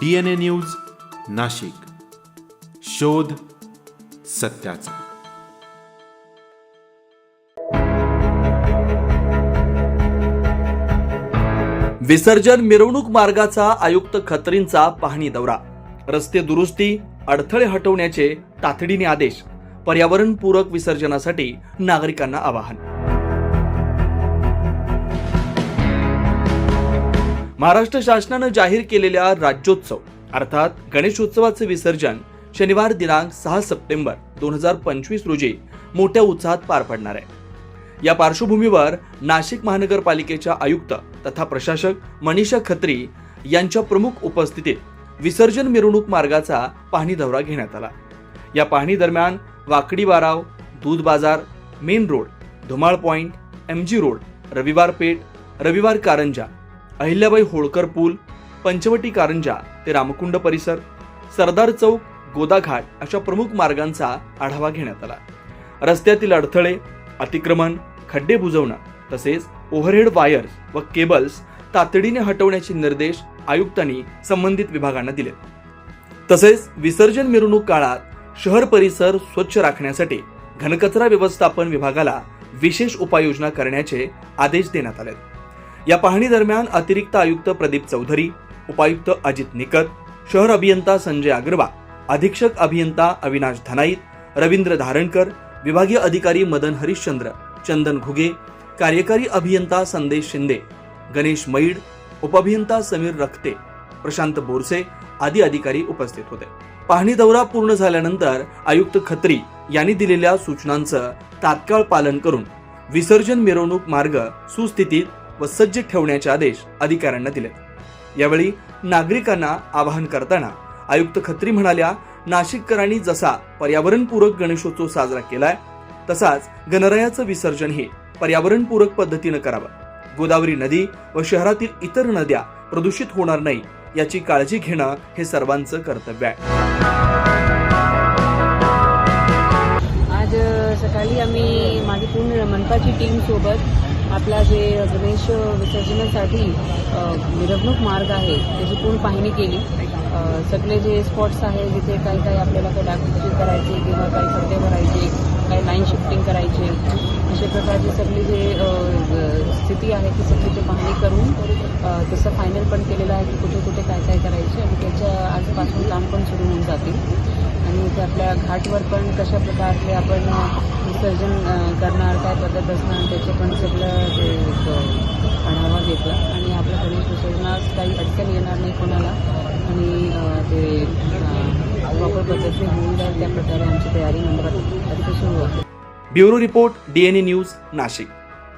D N A news Nashik. शोध सत्याचा. विसर्जन मिरवणूक मार्गाचा आयुक्त खत्रींचा पाहणी दौरा. रस्ते दुरुस्ती अडथळे हटवण्याचे तातडीने आदेश. पर्यावरणपूरक विसर्जनासाठी नागरिकांना आवाहन. महाराष्ट्र शासनानं जाहीर केलेल्या राज्योत्सव अर्थात गणेशोत्सवाचे विसर्जन शनिवार दिनांक सहा सप्टेंबर दोन हजार पंचवीस रोजी मोठ्या उत्साहात पार पडणार आहे. या पार्श्वभूमीवर नाशिक महानगरपालिकेच्या आयुक्त तथा प्रशासक मनीषा खत्री यांच्या प्रमुख उपस्थितीत विसर्जन मिरवणूक मार्गाचा पाहणी दौरा घेण्यात आला. या पाहणी दरम्यान वाकडी बाराव दूध बाजार main road Dhumal point M G road Raviwar Peth Raviwar Karanja Ahilyabai Holkar पूल पंचवटी कारंजा ते रामकुंड परिसर सरदार चौक गोदाघाट अशा प्रमुख मार्गांचा आढावा घेण्यात आला. रस्त्यातील अडथळे अतिक्रमण खड्डे बुजवणं तसेच ओव्हरहेड वायर्स व केबल्स तातडीने हटवण्याचे निर्देश आयुक्तांनी संबंधित विभागांना दिले. तसेच विसर्जन मिरवणूक काळात शहर परिसर स्वच्छ राखण्यासाठी घनकचरा व्यवस्थापन विभागाला विशेष उपाययोजना करण्याचे आदेश देण्यात आले या पाहणी दरम्यान अतिरिक्त आयुक्त प्रदीप चौधरी उपायुक्त अजित निकत शहर अभियंता संजय अग्रवाल अधीक्षक अभियंता अविनाश धनाईत रवींद्र धारणकर विभागीय अधिकारी मदन हरिश्चंद्र चंदन घुगे कार्यकारी अभियंता संदेश शिंदे गणेश मैड उपअभियंता समीर रखते प्रशांत बोरसे आदी अधिकारी उपस्थित होते. पाहणी दौरा पूर्ण झाल्यानंतर आयुक्त खत्री यांनी दिलेल्या सूचनांचं तात्काळ पालन करून विसर्जन मिरवणूक मार्ग सुस्थितीत व सज्ज ठेवण्याचे आदेश अधिकाऱ्यांना दिले यावेळी नागरिकांना आवाहन करताना आयुक्त खत्री म्हणाल्या नाशिककरांनी जसा पर्यावरणपूरक गणेशोत्सव साजरा केलाय तसाच गणरायाचं विसर्जनही पर्यावरणपूरक पद्धतीनं करावं. गोदावरी नदी व शहरातील इतर नद्या प्रदूषित होणार नाही याची काळजी घेणं हे सर्वांचं कर्तव्य आहे. आज सकाळी आम्ही माझी पूर्ण मनपाची टीम सोबत आपला जे गणेश विसर्जनासाठी मिरवणूक मार्ग आहे त्याची पूर्ण पाहणी केली. सगळे जे स्पॉट्स आहे जिथे काही काही आपल्याला काही डागडुजी करायचे किंवा काही खड्डे भरायचे काही लाईन शिफ्टिंग करायचे अशा प्रकारची सगळी जे स्थिती आहे ती सगळी ते पाहणी करून तसं फायनल पण केलेलं आहे की कुठे कुठे काय काय करायचे आणि त्याच्या आजपासून काम पण सुरू होऊन जातील. आणि ते आपल्या घाटवर पण कशा प्रकारचे आपण विसर्जन करणार काय पद्धत असणार त्याचे पण सगळं ते एक, आढावा घेतला. आणि आपल्या गणेश विसर्जनास काही अडचण येणार नाही कोणाला. आणि ते प्रॉपर पद्धतीने होऊन जाईल त्या प्रकारे आमची तयारी मंडपात सुरू होते bureau report DNA news Nashik.